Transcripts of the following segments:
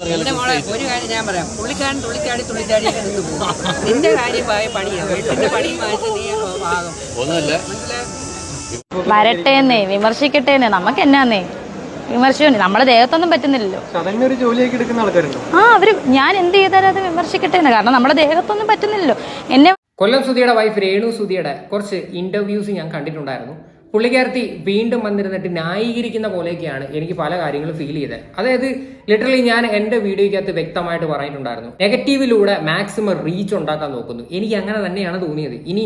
എന്റെ മോളെ ഒരു കാര്യം ഞാൻ പറയാം. പുള്ളിക്കാരൻ തുള്ളിച്ചാടി തുള്ളിച്ചാടി നിന്ന് പോകും. നിന്റെ കാര്യമായ പണിയാണ് വീട്ടിന്റെ പണിയുമായിട്ട് നീ ആകും. ഒന്നുമില്ല. മനസ്സിലായി? വരട്ടേന്നേ വിമർശിക്കട്ടേന്നേ. നമുക്ക് എന്നാന്നേ? വിമർശിച്ചു നമ്മളെ ദേഹത്തൊന്നും പറ്റുന്നില്ലല്ലോ. ഒരു ജോലിയാക്കി എടുക്കുന്ന ആൾക്കാരുണ്ടോ? ആ അവർ ഞാൻ എന്ത് ചെയ്താലും അത് വിമർശിക്കട്ടേന്ന്. കാരണം നമ്മളെ ദേഹത്തൊന്നും പറ്റുന്നില്ലല്ലോ. എന്നെ കൊല്ലം സുധിയുടെ വൈഫ് രേണു സുധിയുടെ കുറച്ച് ഇന്റർവ്യൂസ് ഞാൻ കണ്ടിട്ടുണ്ടായിരുന്നു. പുള്ളിക്കാരത്തി വീണ്ടും വന്നിരുന്നിട്ട് ന്യായീകരിക്കുന്ന പോലെയൊക്കെയാണ് എനിക്ക് പല കാര്യങ്ങളും ഫീൽ ചെയ്തത് അതായത് ലിറ്ററലി ഞാൻ എന്റെ വീഡിയോയ്ക്കകത്ത് വ്യക്തമായിട്ട് പറഞ്ഞിട്ടുണ്ടായിരുന്നു. നെഗറ്റീവിലൂടെ മാക്സിമം റീച്ച് ഉണ്ടാക്കാൻ നോക്കുന്നു. എനിക്ക് അങ്ങനെ തന്നെയാണ് തോന്നിയത്. ഇനി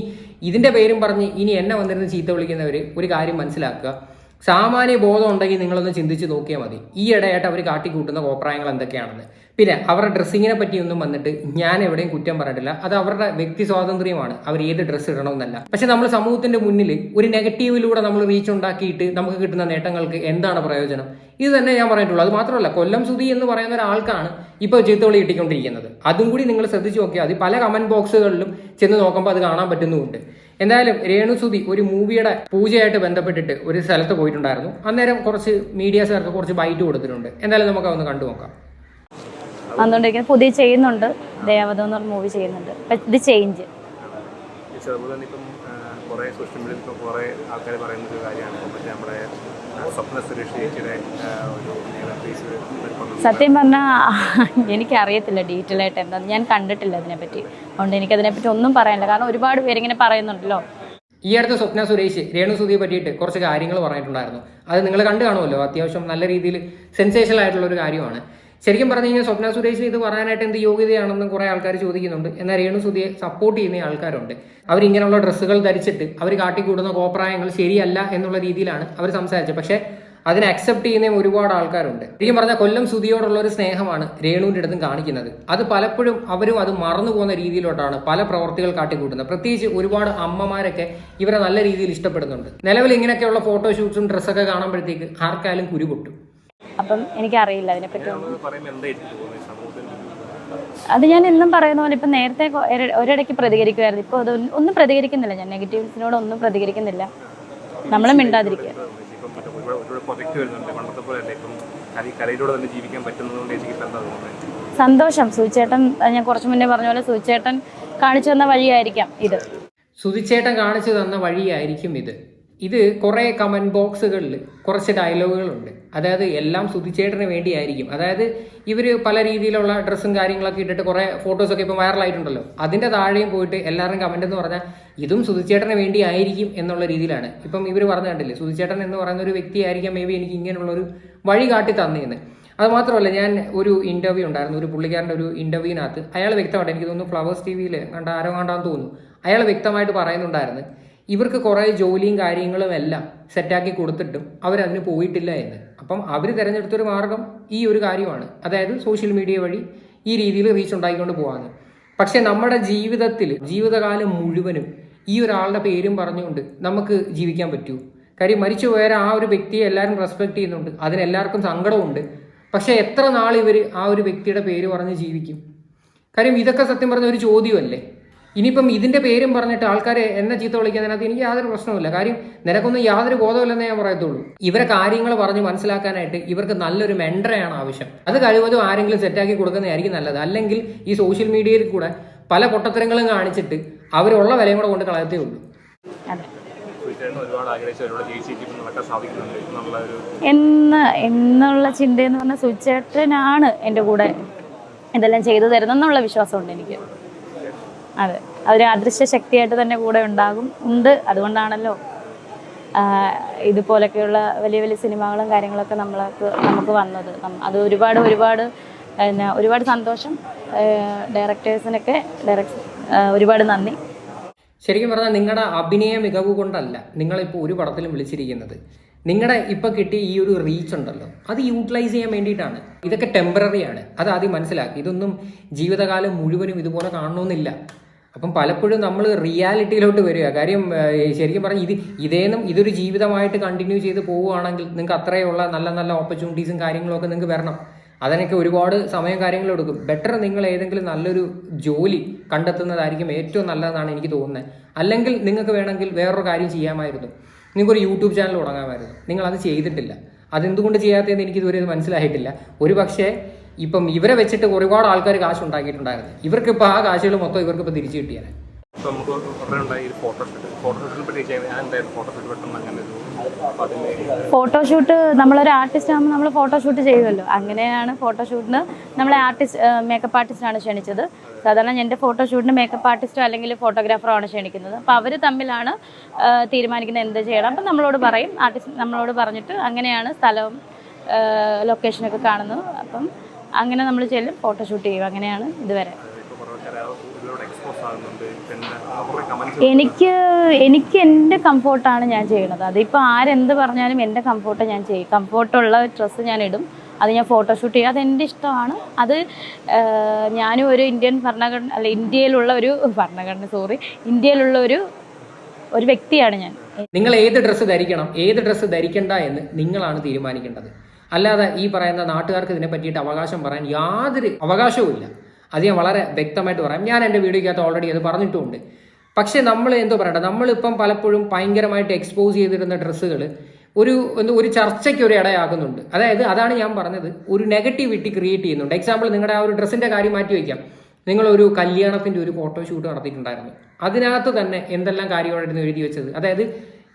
ഇതിന്റെ പേരും പറഞ്ഞ് ഇനി എന്നെ വന്നിരുന്ന് ചീത്ത വിളിക്കുന്നവർ ഒരു കാര്യം മനസ്സിലാക്കുക. സാമാന്യ ബോധം ഉണ്ടെങ്കിൽ നിങ്ങളൊന്ന് ചിന്തിച്ച് നോക്കിയാൽ മതി. ഈ ഇടയായിട്ട് അവർ കാട്ടിക്കൂട്ടുന്ന കോപ്രായങ്ങൾ എന്തൊക്കെയാണെന്ന്. പിന്നെ അവരുടെ ഡ്രസ്സിങ്ങിനെ പറ്റിയൊന്നും വന്നിട്ട് ഞാൻ എവിടെയും കുറ്റം പറഞ്ഞിട്ടില്ല. അത് അവരുടെ വ്യക്തി സ്വാതന്ത്ര്യമാണ്. അവർ ഏത് ഡ്രസ്സ് ഇടണമെന്നല്ല. പക്ഷെ നമ്മൾ സമൂഹത്തിന്റെ മുന്നിൽ ഒരു നെഗറ്റീവിലൂടെ നമ്മൾ റീച്ച് ഉണ്ടാക്കിയിട്ട് നമുക്ക് കിട്ടുന്ന നേട്ടങ്ങൾക്ക് എന്താണ് പ്രയോജനം? ഇത് തന്നെ ഞാൻ പറഞ്ഞിട്ടുള്ളൂ. അത് മാത്രമല്ല കൊല്ലം സുധി എന്ന് പറയുന്ന ഒരാൾക്കാണ് ഇപ്പോൾ ചീത്തോളി കിട്ടിക്കൊണ്ടിരിക്കുന്നത്. അതും കൂടി നിങ്ങൾ ശ്രദ്ധിച്ചു നോക്കിയാൽ മതി. പല കമന്റ് ബോക്സുകളിലും ചെന്ന് നോക്കുമ്പോൾ അത് കാണാൻ പറ്റുന്നുമുണ്ട്. എന്തായാലും രേണുസുതി ഒരു മൂവിയുടെ പൂജയായിട്ട് ബന്ധപ്പെട്ടിട്ട് ഒരു സ്ഥലത്ത് പോയിട്ടുണ്ടായിരുന്നു. അന്നേരം കുറച്ച് മീഡിയാസുകാർക്ക് കുറച്ച് ബൈറ്റ് കൊടുത്തിട്ടുണ്ട്. എന്തായാലും നമുക്ക് അതൊന്ന് കണ്ടു നോക്കാം. വന്നുകൊണ്ടിരിക്കുന്നത് പുതിയ ചെയ്യുന്നുണ്ട്. ദേവത എന്ന് പറഞ്ഞ മൂവി ചെയ്യുന്നുണ്ട്. ഇത് ചേഞ്ച് അതുപോലെ തന്നെ ഇപ്പം കുറേ സോഷ്യൽ മീഡിയയിൽ ഇപ്പോൾ കുറേ ആൾക്കാർ പറയുന്ന ഒരു കാര്യമാണ് മറ്റേ നമ്മുടെ സ്വപ്ന സുരേഷ് ചേച്ചിയുടെ ഒരു സത്യം പറഞ്ഞാൽ എനിക്കറിയത്തില്ല ഡീറ്റെയിൽ ആയിട്ട് എന്താ. ഞാൻ കണ്ടിട്ടില്ല അതിനെപ്പറ്റി. അതുകൊണ്ട് എനിക്കതിനെപ്പറ്റി ഒന്നും പറയാനില്ല. കാരണം ഒരുപാട് പേരിങ്ങനെ പറയുന്നുണ്ടല്ലോ. ഈ അടുത്ത സ്വപ്ന സുരേഷ് രേണു സുധിയെ പറ്റിയിട്ട് കുറച്ച് കാര്യങ്ങൾ പറഞ്ഞിട്ടുണ്ടായിരുന്നു. അത് നിങ്ങൾ കണ്ടു കാണുമല്ലോ. അത്യാവശ്യം നല്ല രീതിയിൽ സെൻസേഷണൽ ആയിട്ടുള്ള ഒരു കാര്യമാണ്. ശരിക്കും പറഞ്ഞു കഴിഞ്ഞാൽ സ്വപ്ന സുരേഷ് ഇത് പറയാനായിട്ട് എന്ത് യോഗ്യതയാണെന്നും കുറെ ആൾക്കാർ ചോദിക്കുന്നുണ്ട്. എന്നാൽ രേണു സുധിയെ സപ്പോർട്ട് ചെയ്യുന്ന ആൾക്കാരുണ്ട്. അവർ അവരിങ്ങനെയുള്ള ഡ്രസ്സുകൾ ധരിച്ചിട്ട് അവർ കാട്ടിക്കൂടുന്ന കോപ്രായങ്ങൾ ശരിയല്ല എന്നുള്ള രീതിയിലാണ് അവർ സംസാരിച്ചത്. പക്ഷേ അതിനെ അക്സെപ്റ്റ് ചെയ്യുന്ന ഒരുപാട് ആൾക്കാരുണ്ട്. ശരിക്കും പറഞ്ഞാൽ കൊല്ലം സുധിയോടുള്ള ഒരു സ്നേഹമാണ് രേണുവിന്റെ അടുത്തും കാണിക്കുന്നത്. അത് പലപ്പോഴും അവരും അത് മറന്നു പോകുന്ന രീതിയിലോട്ടാണ് പല പ്രവർത്തികൾ കാട്ടിക്കൂട്ടുന്നത്. പ്രത്യേകിച്ച് ഒരുപാട് അമ്മമാരൊക്കെ ഇവരെ നല്ല രീതിയിൽ ഇഷ്ടപ്പെടുന്നുണ്ട്. നിലവിൽ ഇങ്ങനെയൊക്കെയുള്ള ഫോട്ടോഷൂട്ട്സും ഡ്രസ്സൊക്കെ കാണുമ്പോഴത്തേക്ക് ആർക്കായാലും കുരു പൊട്ടും അപ്പം എനിക്കറിയില്ല അതിനെപ്പറ്റി അത് ഞാൻ എന്നും പറയുന്ന പോലെ ഇപ്പം നേരത്തെ ഒരിടയ്ക്ക് പ്രതികരിക്കുമായിരുന്നു ഇപ്പോൾ അത് ഒന്നും പ്രതികരിക്കുന്നില്ല. ഞാൻ നെഗറ്റീവ്സിനോട് ഒന്നും പ്രതികരിക്കുന്നില്ല. നമ്മൾ മിണ്ടാതിരിക്കുക. സന്തോഷം. സൂചേട്ടൻ ഞാൻ കുറച്ച് മുന്നേ പറഞ്ഞ പോലെ സൂചേട്ടൻ കാണിച്ചു തന്ന വഴിയായിരിക്കാം ഇത്. സുധിച്ചേട്ടൻ കാണിച്ചു തന്ന വഴിയായിരിക്കും ഇത്. ഇത് കുറേ കമന്റ് ബോക്സുകളിൽ കുറച്ച് ഡയലോഗുകളുണ്ട് അതായത് എല്ലാം സുധിച്ചേട്ടന് വേണ്ടിയായിരിക്കും. അതായത് ഇവർ പല രീതിയിലുള്ള ഡ്രസ്സും കാര്യങ്ങളൊക്കെ ഇട്ടിട്ട് കുറേ ഫോട്ടോസൊക്കെ ഇപ്പം വൈറലായിട്ടുണ്ടല്ലോ അതിന്റെ താഴെയും പോയിട്ട് എല്ലാവരും കമന്റ് എന്ന് പറഞ്ഞാൽ ഇതും സുധിച്ചേട്ടന് വേണ്ടിയായിരിക്കും എന്നുള്ള രീതിയിലാണ്. ഇപ്പം ഇവർ പറഞ്ഞു കണ്ടില്ലേ സുധിച്ചേട്ടൻ എന്ന് പറയുന്ന ഒരു വ്യക്തിയായിരിക്കാം മേ ബി എനിക്ക് ഇങ്ങനെയുള്ളൊരു വഴി കാട്ടി തന്നേന്ന്. അതുമാത്രമല്ല ഞാൻ ഒരു ഇന്റർവ്യൂ ഉണ്ടായിരുന്നു ഒരു പുള്ളിക്കാരന്റെ ഒരു ഇന്റർവ്യൂവിനകത്ത് അയാൾ വ്യക്തമായിട്ട് എനിക്ക് തോന്നുന്നു ഫ്ലവേഴ്സ് ടി വിയിൽ കണ്ട ആരോ കണ്ടാന്ന് തോന്നുന്നു. അയാൾ വ്യക്തമായിട്ട് പറയുന്നുണ്ടായിരുന്നു ഇവർക്ക് കുറേ ജോലിയും കാര്യങ്ങളും എല്ലാം സെറ്റാക്കി കൊടുത്തിട്ടും അവരതിന് പോയിട്ടില്ല എന്ന്. അപ്പം അവർ തിരഞ്ഞെടുത്തൊരു മാർഗം ഈ ഒരു കാര്യമാണ്. അതായത് സോഷ്യൽ മീഡിയ വഴി ഈ രീതിയിൽ റീച്ച് ഉണ്ടാക്കിക്കൊണ്ട് പോകാന്ന് പക്ഷെ നമ്മുടെ ജീവിതത്തിൽ ജീവിതകാലം മുഴുവനും ഈ ഒരാളുടെ പേരും പറഞ്ഞുകൊണ്ട് നമുക്ക് ജീവിക്കാൻ പറ്റൂ. കാര്യം മരിച്ചു പോയ ആ ഒരു വ്യക്തിയെ എല്ലാവരും റെസ്പെക്ട് ചെയ്യുന്നുണ്ട്. അതിനെല്ലാവർക്കും സങ്കടമുണ്ട് പക്ഷെ എത്ര നാൾ ഇവർ ആ ഒരു വ്യക്തിയുടെ പേര് പറഞ്ഞ് ജീവിക്കും? കാര്യം ഇതൊക്കെ സത്യം പറഞ്ഞ ഒരു ചോദ്യമല്ലേ ഇനിയിപ്പം ഇതിന്റെ പേരും പറഞ്ഞിട്ട് ആൾക്കാരെ എന്നെ ചീത്ത വിളിക്കുന്നതിനകത്ത് എനിക്ക് യാതൊരു പ്രശ്നവുമില്ല. കാര്യം നിനക്കൊന്നും യാതൊരു ബോധമില്ലെന്നേ ഞാൻ പറയത്തുള്ളൂ. ഇവരെ കാര്യങ്ങൾ പറഞ്ഞ് മനസ്സിലാക്കാനായിട്ട് ഇവർക്ക് നല്ലൊരു മെൻഡറയാണ് ആവശ്യം. അത് കഴിവതും ആരെങ്കിലും സെറ്റാക്കി കൊടുക്കുന്നതായിരിക്കും നല്ലത്. അല്ലെങ്കിൽ ഈ സോഷ്യൽ മീഡിയയിൽ കൂടെ പല പൊട്ടത്തരങ്ങളും കാണിച്ചിട്ട് അവരുള്ള വിലയും കൂടെ കൊണ്ട് കളയത്തേ ഉള്ളൂ. എന്ന് എന്നുള്ള ചിന്തയെന്ന് പറഞ്ഞാൽ സുചേട്ടനാണ് എന്റെ കൂടെ ഇതെല്ലാം ചെയ്തു തരുന്നെന്നുള്ള വിശ്വാസമുണ്ട് എനിക്ക്. അതെ. അതൊരു അദൃശ്യ ശക്തിയായിട്ട് തന്നെ കൂടെ ഉണ്ടാകും. ഉണ്ട്. അതുകൊണ്ടാണല്ലോ ഇതുപോലൊക്കെയുള്ള വലിയ വലിയ സിനിമകളും കാര്യങ്ങളൊക്കെ നമ്മൾക്ക് നമുക്ക് വന്നത്. അത് ഒരുപാട് ഒരുപാട് പിന്നെ ഒരുപാട് സന്തോഷം ഡയറക്ടേഴ്സിനൊക്കെ ഡയറക്ട് ഒരുപാട് നന്ദി. ശരിക്കും പറഞ്ഞാൽ നിങ്ങളുടെ അഭിനയ മികവ് കൊണ്ടല്ല നിങ്ങളിപ്പോൾ ഒരു പടത്തിലും വിളിച്ചിരിക്കുന്നത്. നിങ്ങളുടെ ഇപ്പൊ കിട്ടിയ ഈ ഒരു റീച്ച് ഉണ്ടല്ലോ അത് യൂട്ടിലൈസ് ചെയ്യാൻ വേണ്ടിയിട്ടാണ്. ഇതൊക്കെ ടെമ്പററി ആണ്. അത് ആദ്യം മനസ്സിലാക്കി. ഇതൊന്നും ജീവിതകാലം മുഴുവനും ഇതുപോലെ കാണണമെന്നില്ല അപ്പം പലപ്പോഴും നമ്മൾ റിയാലിറ്റിയിലോട്ട് വരിക. കാര്യം ശരിക്കും പറഞ്ഞാൽ ഇത് ഇതേന്നും ഇതൊരു ജീവിതമായിട്ട് കണ്ടിന്യൂ ചെയ്ത് പോവുകയാണെങ്കിൽ നിങ്ങൾക്ക് അത്രയുള്ള നല്ല നല്ല ഓപ്പർച്യൂണിറ്റീസും കാര്യങ്ങളൊക്കെ നിങ്ങൾക്ക് വരണം. അതിനൊക്കെ ഒരുപാട് സമയം കാര്യങ്ങൾ എടുക്കും. ബെറ്റർ നിങ്ങൾ ഏതെങ്കിലും നല്ലൊരു ജോലി കണ്ടെത്തുന്നതായിരിക്കും ഏറ്റവും നല്ലതെന്നാണ് എനിക്ക് തോന്നുന്നത്. അല്ലെങ്കിൽ നിങ്ങൾക്ക് വേണമെങ്കിൽ വേറൊരു കാര്യം ചെയ്യാമായിരുന്നു. നിങ്ങൾക്കൊരു യൂട്യൂബ് ചാനൽ തുടങ്ങാമായിരുന്നു. നിങ്ങൾ അത് ചെയ്തിട്ടില്ല. അതെന്തുകൊണ്ട് ചെയ്യാത്തതെന്ന് എനിക്ക് ഇതുവരെ മനസ്സിലായിട്ടില്ല. ഒരു പക്ഷേ ഇപ്പം ഇവരെ വെച്ചിട്ട് ഒരുപാട് ആൾക്കാർ കാശ് ഉണ്ടാക്കിയിട്ടുണ്ടായിരുന്നു ഇവർക്ക് ഇപ്പോൾ ആ കാശുകൾ മൊത്തം ഇവർക്ക് ഇപ്പോൾ തിരിച്ചു കിട്ടിയാണ് ഇപ്പൊ നമുക്ക് ഉടനെ ഉണ്ടായി ഒരു ഫോട്ടോഷൂട്ട് ഫോട്ടോഷൂട്ടിനെ പറ്റി ചോദിച്ചാൽ ഞാൻ എന്തായാലും ഫോട്ടോ ഷൂട്ട് പെട്ടെന്ന് അങ്ങനെ ഒരു ഫോട്ടോഷൂട്ട് നമ്മളൊരു ആർട്ടിസ്റ്റ് ആകുമ്പോൾ നമ്മൾ ഫോട്ടോഷൂട്ട് ചെയ്യുമല്ലോ അങ്ങനെയാണ് ഫോട്ടോഷൂട്ടിന് നമ്മളെ ആർട്ടിസ്റ്റ് മേക്കപ്പ് ആർട്ടിസ്റ്റാണ് ക്ഷണിച്ചത്. സാധാരണ എന്റെ ഫോട്ടോഷൂട്ടിന് മേക്കപ്പ് ആർട്ടിസ്റ്റോ അല്ലെങ്കിൽ ഫോട്ടോഗ്രാഫറോ ആണ് ക്ഷണിക്കുന്നത്. അപ്പോൾ അവർ തമ്മിലാണ് തീരുമാനിക്കുന്നത് എന്ത് ചെയ്യണം. അപ്പം നമ്മളോട് പറയും. ആർട്ടിസ്റ്റ് നമ്മളോട് പറഞ്ഞിട്ട് അങ്ങനെയാണ് സ്ഥലവും ലൊക്കേഷനൊക്കെ കാണുന്നത്. അപ്പം അങ്ങനെ നമ്മൾ ചെല്ലും ഫോട്ടോഷൂട്ട് ചെയ്യും. അങ്ങനെയാണ് ഇതുവരെ. എനിക്ക് എനിക്ക് എന്റെ കംഫോർട്ടാണ് ഞാൻ ചെയ്യണത് അതിപ്പോൾ ആരെന്ത് പറഞ്ഞാലും എന്റെ കംഫോർട്ട് ഞാൻ ചെയ്യും. കംഫോർട്ടുള്ള ഡ്രസ്സ് ഞാൻ ഇടും. അത് ഞാൻ ഫോട്ടോഷൂട്ട് ചെയ്യും. അതെന്റെ ഇഷ്ടമാണ്. അത് ഞാനും ഒരു ഇന്ത്യൻ ഭരണഘടന അല്ല ഇന്ത്യയിലുള്ള ഒരു ഭരണഘടന സോറി ഇന്ത്യയിലുള്ള ഒരു ഒരു വ്യക്തിയാണ് ഞാൻ. നിങ്ങൾ ഏത് ഡ്രസ്സ് ധരിക്കണം? ഏത് ഡ്രസ്സ് ധരിക്കണ്ട എന്ന് നിങ്ങളാണ് തീരുമാനിക്കേണ്ടത്. അല്ലാതെ ഈ പറയുന്ന നാട്ടുകാർക്ക് ഇതിനെ പറ്റിയിട്ട് അവകാശം പറയാൻ യാതൊരു അവകാശവും അത് ഞാൻ വളരെ വ്യക്തമായിട്ട് പറയാം. ഞാൻ എന്റെ വീഡിയോക്കകത്ത് ഓൾറെഡി അത് പറഞ്ഞിട്ടുമുണ്ട്. പക്ഷേ നമ്മൾ എന്തോ പറയട്ടെ നമ്മളിപ്പം പലപ്പോഴും ഭയങ്കരമായിട്ട് എക്സ്പോസ് ചെയ്തിരുന്ന ഡ്രസ്സുകൾ ഒരു ഒരു ചർച്ചയ്ക്ക് ഒരു ഇടയാക്കുന്നുണ്ട്. അതായത് അതാണ് ഞാൻ പറഞ്ഞത്. ഒരു നെഗറ്റിവിറ്റി ക്രിയേറ്റ് ചെയ്യുന്നുണ്ട്. എക്സാമ്പിൾ നിങ്ങളുടെ ആ ഒരു ഡ്രസ്സിന്റെ കാര്യം മാറ്റി വയ്ക്കാം. നിങ്ങളൊരു കല്യാണത്തിന്റെ ഒരു ഫോട്ടോഷൂട്ട് നടത്തിയിട്ടുണ്ടായിരുന്നു. അതിനകത്ത് തന്നെ എന്തെല്ലാം കാര്യമായിരുന്നു എഴുതി വെച്ചത്? അതായത്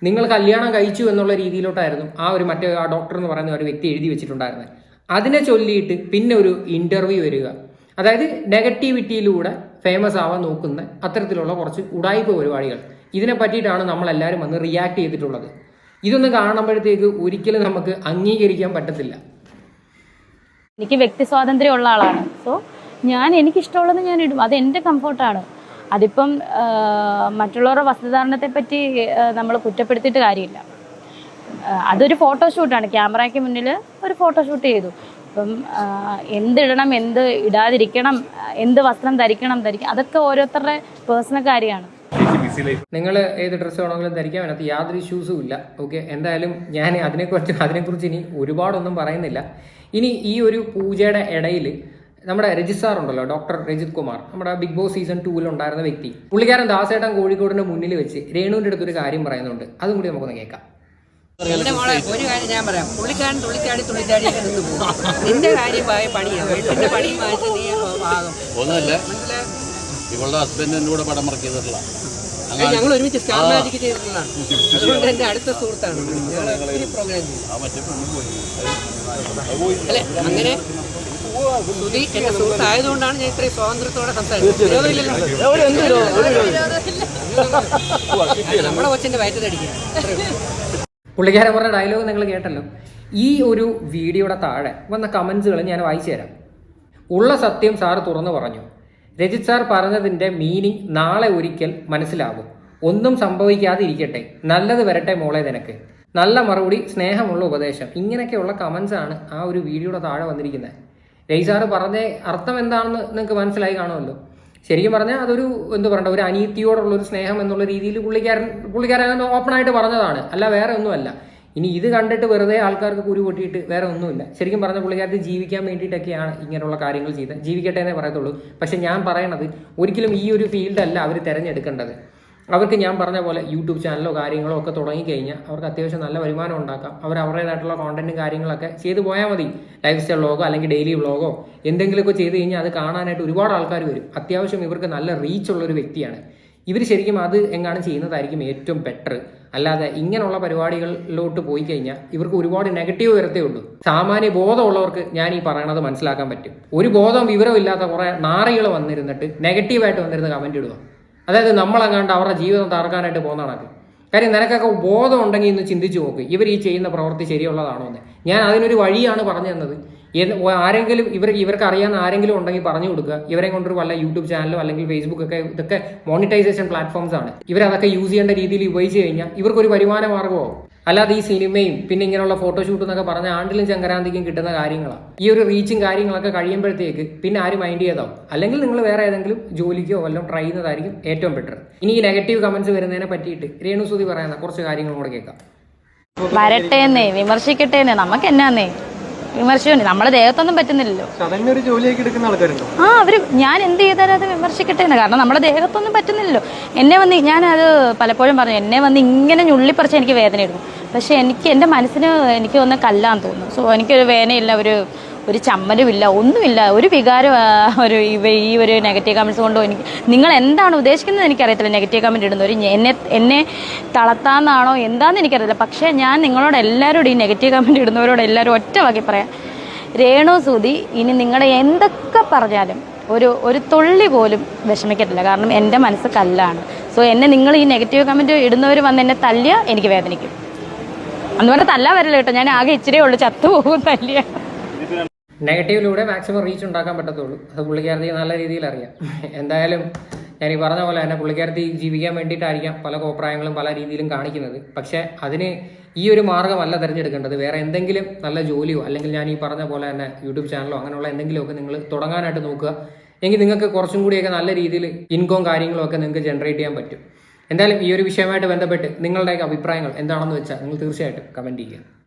നിങ്ങൾ കല്യാണം കഴിച്ചു എന്നുള്ള രീതിയിലോട്ടായിരുന്നു ആ ഒരു മറ്റേ ആ ഡോക്ടർ എന്ന് പറയുന്ന ഒരു വ്യക്തി എഴുതി വെച്ചിട്ടുണ്ടായിരുന്നത് അതിനെ ചൊല്ലിയിട്ട് പിന്നെ ഒരു ഇന്റർവ്യൂ വരിക. അതായത് നെഗറ്റിവിറ്റിയിലൂടെ ഫേമസ് ആവാൻ നോക്കുന്ന അത്തരത്തിലുള്ള കുറച്ച് ഉടായ്പ പരിപാടികൾ. ഇതിനെ പറ്റിയിട്ടാണ് നമ്മളെല്ലാവരും വന്ന് റിയാക്ട് ചെയ്തിട്ടുള്ളത്. ഇതൊന്ന് കാണുമ്പോഴത്തേക്ക് ഒരിക്കലും നമുക്ക് അംഗീകരിക്കാൻ പറ്റത്തില്ല. എനിക്ക് വ്യക്തി സ്വാതന്ത്ര്യം ഉള്ള ആളാണ്. സോ ഞാൻ എനിക്കിഷ്ടമുള്ളത് ഞാൻ ഇടും. അത് എന്റെ കംഫോർട്ടാണ് അതിപ്പം മറ്റുള്ളവരുടെ വസ്ത്രധാരണത്തെ പറ്റി നമ്മൾ കുറ്റപ്പെടുത്തിയിട്ട് കാര്യമില്ല. അതൊരു ഫോട്ടോഷൂട്ടാണ്. ക്യാമറയ്ക്ക് മുന്നിൽ ഒരു ഫോട്ടോഷൂട്ട് ചെയ്തു. അപ്പം എന്തിടണം എന്ത് ഇടാതിരിക്കണം എന്ത് വസ്ത്രം ധരിക്കണം ധരിക്കണം അതൊക്കെ ഓരോരുത്തരുടെ പേഴ്സണൽ കാര്യമാണ്. നിങ്ങൾ ഏത് ഡ്രസ്സ് വേണമെങ്കിലും ധരിക്കാൻ അതിനകത്ത് യാതൊരു ഇഷ്യൂസും ഇല്ല. ഓക്കെ എന്തായാലും ഞാൻ അതിനെക്കുറിച്ച് അതിനെക്കുറിച്ച് ഇനി ഒരുപാടൊന്നും പറയുന്നില്ല. ഇനി ഈ ഒരു പൂജയുടെ ഇടയിൽ നമ്മുടെ രജിത് സാർ ഉണ്ടല്ലോ ഡോക്ടർ രജിത് കുമാർ. നമ്മുടെ ബിഗ് ബോസ് സീസൺ ടൂവിൽ ഉണ്ടായിരുന്ന വ്യക്തി. പുള്ളിക്കാരൻ ദാസേട്ടൻ കോഴിക്കോടിന്റെ മുന്നിൽ വെച്ച് രേണുവിന്റെ അടുത്തൊരു കാര്യം പറയുന്നുണ്ട്. അതും കൂടി നമുക്കൊന്ന് കേൾക്കാം. എന്റെ മോളെ ഒരു കാര്യം ഞാൻ പറയാം. പുള്ളിക്കാരൻ തുള്ളിച്ചാടി തുള്ളിച്ചാടി നിന്ന് പോകും. നിന്റെ കാര്യമായ പണിയാണ് വീട്ടിന്റെ പണിയും വാങ്ങിച്ച് നീ ആകും. ഒന്നുമല്ല മനസ്സിലായോ? ഇവളുടെ ഹസ്ബൻഡ് എന്നോട് കൂടെ പടം അത് ഞങ്ങൾ ഒരുമിച്ച് സ്റ്റാർ മാജിക് ചെയ്തിട്ടുള്ളതാണ്. അതുകൊണ്ട് എന്റെ അടുത്ത സുഹൃത്താണ്. പ്രോഗ്രാം ചെയ്യും അത് അങ്ങനെ സുധി എന്റെ സുഹൃത്തായതുകൊണ്ടാണ് ഞാൻ ഇത്രയും സ്വാതന്ത്ര്യത്തോടെ സംസാരിച്ചത്. വിരോധമില്ലല്ലോ. നമ്മളെ കൊച്ചിന്റെ വയറ്റതടിക്കുക പുള്ളിക്കാരൻ പറഞ്ഞ ഡയലോഗ് നിങ്ങൾ കേട്ടല്ലോ. ഈ ഒരു വീഡിയോയുടെ താഴെ വന്ന കമൻസുകൾ ഞാൻ വായിച്ചു തരാം. ഉള്ള സത്യം സാറ് തുറന്നു പറഞ്ഞു. രജിത് സാർ പറഞ്ഞതിന്റെ മീനിങ് നാളെ ഒരിക്കൽ മനസ്സിലാകും. ഒന്നും സംഭവിക്കാതെ ഇരിക്കട്ടെ നല്ലത് വരട്ടെ മോളെ നിനക്ക്. നല്ല മറുപടി സ്നേഹമുള്ള ഉപദേശം. ഇങ്ങനെയൊക്കെയുള്ള കമൻസാണ് ആണ് ആ ഒരു വീഡിയോയുടെ താഴെ വന്നിരിക്കുന്നത്. രജി സാറ് പറഞ്ഞ അർത്ഥം എന്താണെന്ന് നിങ്ങൾക്ക് മനസ്സിലായി കാണുമല്ലോ. ശരിക്കും പറഞ്ഞാൽ അതൊരു എന്ത് പറയണ്ട ഒരു അനീതിയോടുള്ള ഒരു സ്നേഹം എന്നുള്ള രീതിയിൽ പുള്ളിക്കാരൻ പുള്ളിക്കാരൻ ഓപ്പൺ ആയിട്ട് പറഞ്ഞതാണ്. അല്ല വേറെ ഒന്നുമല്ല. ഇനി ഇത് കണ്ടിട്ട് വെറുതെ ആൾക്കാർക്ക് കുരു പൊട്ടിയിട്ട് വേറെ ഒന്നുമില്ല. ശരിക്കും പറഞ്ഞ പുള്ളിക്കാരത്ത് ജീവിക്കാൻ വേണ്ടിയിട്ടൊക്കെയാണ് ഇങ്ങനെയുള്ള കാര്യങ്ങൾ ചെയ്തത്. ജീവിക്കട്ടെ എന്നേ പറയത്തുള്ളൂ. പക്ഷെ ഞാൻ പറയണത് ഒരിക്കലും ഈ ഒരു ഫീൽഡല്ല അവർ തിരഞ്ഞെടുക്കേണ്ടത്. അവർക്ക് ഞാൻ പറഞ്ഞ പോലെ യൂട്യൂബ് ചാനലോ കാര്യങ്ങളോ ഒക്കെ തുടങ്ങിക്കഴിഞ്ഞാൽ അവർക്ക് അത്യാവശ്യം നല്ല വരുമാനം ഉണ്ടാക്കാം. അവർ അവരുടേതായിട്ടുള്ള കോണ്ടന്റും കാര്യങ്ങളൊക്കെ ചെയ്തു പോയാൽ മതി. ലൈഫ് സ്റ്റൈൽ വ്ളോഗോ അല്ലെങ്കിൽ ഡെയിലി വ്ളോഗോ എന്തെങ്കിലുമൊക്കെ ചെയ്ത് കഴിഞ്ഞാൽ അത് കാണാനായിട്ട് ഒരുപാട് ആൾക്കാർ വരും. അത്യാവശ്യം ഇവർക്ക് നല്ല റീച്ച് ഉള്ള ഒരു വ്യക്തിയാണ്. ഇവർ ശരിക്കും അത് എങ്ങാനും ചെയ്യുന്നതായിരിക്കും ഏറ്റവും ബെറ്റർ അല്ലാതെ ഇങ്ങനെയുള്ള പരിപാടികളിലോട്ട് പോയി കഴിഞ്ഞാൽ ഇവർക്ക് ഒരുപാട് നെഗറ്റീവ് വരത്തേ ഉള്ളൂ. സാമാന്യ ബോധമുള്ളവർക്ക് ഞാൻ ഈ പറയണത് മനസ്സിലാക്കാൻ പറ്റും. ഒരു ബോധം വിവരമില്ലാത്ത കുറേ നാറികൾ വന്നിരുന്നിട്ട് നെഗറ്റീവായിട്ട് വന്നിരുന്ന കമന്റ് ഇടുക അതായത് നമ്മളെങ്ങാണ്ട് അവരുടെ ജീവിതം തകർക്കാനായിട്ട് കണക്ക്. കാര്യം നിനക്കൊക്കെ ബോധം ഉണ്ടെങ്കിൽ ഇന്ന് ചിന്തിച്ചു നോക്ക്. ഇവർ ഈ ചെയ്യുന്ന പ്രവൃത്തി ശരിയുള്ളതാണോ എന്ന്. ഞാൻ അതിനൊരു വഴിയാണ് പറഞ്ഞു തന്നത്. ആരെങ്കിലും ഇവർ ഇവർക്ക് അറിയാവുന്ന ആരെങ്കിലും ഉണ്ടെങ്കിൽ പറഞ്ഞു കൊടുക്കുക. ഇവരെ കൊണ്ടൊരു വല്ല യൂട്യൂബ് ചാനലോ അല്ലെങ്കിൽ ഫേസ്ബുക്ക് ഒക്കെ ഇതൊക്കെ മോണിറ്റൈസേഷൻ പ്ലാറ്റ്ഫോംസ് ആണ്. ഇവരതൊക്കെ യൂസ് ചെയ്യേണ്ട രീതിയിൽ ഉപയോഗിച്ച് കഴിഞ്ഞാൽ ഇവർക്കൊരു വരുമാന മാർഗമാവും. അല്ലാതെ ഈ സിനിമയും പിന്നെ ഇങ്ങനെയുള്ള ഫോട്ടോഷൂട്ട് എന്നൊക്കെ പറഞ്ഞ ആണ്ടിലും ചങ്കരാന്തിക്കും കിട്ടുന്ന കാര്യങ്ങളാണ് ഈ ഒരു റീച്ചും കാര്യങ്ങളൊക്കെ കഴിയുമ്പോഴത്തേക്ക് പിന്നെ ആരും മൈൻഡ് ചെയ്താവും? അല്ലെങ്കിൽ നിങ്ങൾ വേറെ ഏതെങ്കിലും ജോലിക്കോ വല്ലതും ട്രൈ ചെയ്യുന്നതായിരിക്കും ഏറ്റവും ബെറ്റർ ഇനി ഈ നെഗറ്റീവ് കമന്റ്സ് വരുന്നതിനെ പറ്റിയിട്ട് രേണുസുതി പറയുന്ന കുറച്ച് കാര്യങ്ങൾ കൂടെ കേൾക്കാം. വരട്ടേന്നേ വിമർശിക്കട്ടേന്നേ നമുക്ക് എന്നാന്നേ? വിമർശിച്ചു നമ്മളെ ദേഹത്തൊന്നും പറ്റുന്നില്ലല്ലോ. പക്ഷെ ഒരു ജോലിയാക്കി എടുക്കുന്ന ആൾക്കാരുണ്ടോ? ആ അവർ ഞാൻ എന്ത് ചെയ്താലും അത് വിമർശിക്കട്ടെ എന്ന്. കാരണം നമ്മുടെ ദേഹത്തൊന്നും പറ്റുന്നില്ലല്ലോ. എന്നെ വന്ന് ഞാനത് പലപ്പോഴും പറഞ്ഞു എന്നെ വന്ന് ഇങ്ങനെ ഞുള്ളിപ്പറിച്ച് എനിക്ക് വേദന എടുക്കും പക്ഷെ എനിക്ക് എന്റെ മനസ്സിന് എനിക്ക് ഒന്ന് കല്ലാന്ന് തോന്നുന്നു. സോ എനിക്കൊരു വേദനയില്ല ഒരു ഒരു ചമ്മലുമില്ല ഒന്നുമില്ല. ഒരു വികാരം ഒരു ഈ ഒരു നെഗറ്റീവ് കമൻസ് കൊണ്ടോ എനിക്ക് നിങ്ങൾ എന്താണ് ഉദ്ദേശിക്കുന്നത് എനിക്കറിയത്തില്ല. നെഗറ്റീവ് കമന്റ് ഒരു എന്നെ എന്നെ തളർത്താന്നാണോ എന്താണെന്ന് എനിക്കറിയില്ല പക്ഷേ ഞാൻ നിങ്ങളോട് എല്ലാവരോടും ഈ നെഗറ്റീവ് കമന്റ് ഇടുന്നവരോട് എല്ലാവരും ഒറ്റ വാക്കി പറയാം. രേണു സുതി ഇനി നിങ്ങളെ എന്തൊക്കെ പറഞ്ഞാലും ഒരു ഒരു തുള്ളി പോലും വിഷമിക്കത്തില്ല. കാരണം എന്റെ മനസ്സ് കല്ലാണ്. സോ എന്നെ നിങ്ങൾ ഈ നെഗറ്റീവ് കമന്റ് ഇടുന്നവർ വന്ന് എന്നെ തല്ലിയ എനിക്ക് വേദനിക്കും. അതുപോലെ പറഞ്ഞാൽ തല്ല വരല്ലോ കേട്ടോ. ഞാൻ ആകെ ഇച്ചിരി ഉള്ളൂ. ചത്തുപോകും തല്ലിയ. നെഗറ്റീവിലൂടെ മാക്സിമം റീച്ച് ഉണ്ടാക്കാൻ പറ്റത്തുള്ളൂ. അത് പുള്ളിക്കാരത്തി നല്ല രീതിയിൽ അറിയാം. എന്തായാലും ഞാൻ ഈ പറഞ്ഞ പോലെ തന്നെ പുള്ളിക്കാരത്തി ജീവിക്കാൻ വേണ്ടിയിട്ടായിരിക്കാം പല കോപ്രായങ്ങളും പല രീതിയിലും കാണിക്കുന്നത്. പക്ഷേ അതിന് ഈ ഒരു മാർഗമല്ല തിരഞ്ഞെടുക്കേണ്ടത്. വേറെ എന്തെങ്കിലും നല്ല ജോലിയോ അല്ലെങ്കിൽ ഞാൻ ഈ പറഞ്ഞ പോലെ തന്നെ യൂട്യൂബ് ചാനലോ അങ്ങനെയുള്ള എന്തെങ്കിലുമൊക്കെ നിങ്ങൾ തുടങ്ങാനായിട്ട് നോക്കുക. എങ്കിൽ നിങ്ങൾക്ക് കുറച്ചും കൂടിയൊക്കെ നല്ല രീതിയിൽ ഇൻകം കാര്യങ്ങളൊക്കെ നിങ്ങൾക്ക് ജനറേറ്റ് ചെയ്യാൻ പറ്റും. എന്തായാലും ഈ ഒരു വിഷയമായിട്ട് ബന്ധപ്പെട്ട് നിങ്ങളുടെയൊക്കെ അഭിപ്രായങ്ങൾ എന്താണെന്ന് വെച്ചാൽ നിങ്ങൾ തീർച്ചയായിട്ടും കമന്റ് ചെയ്യുക.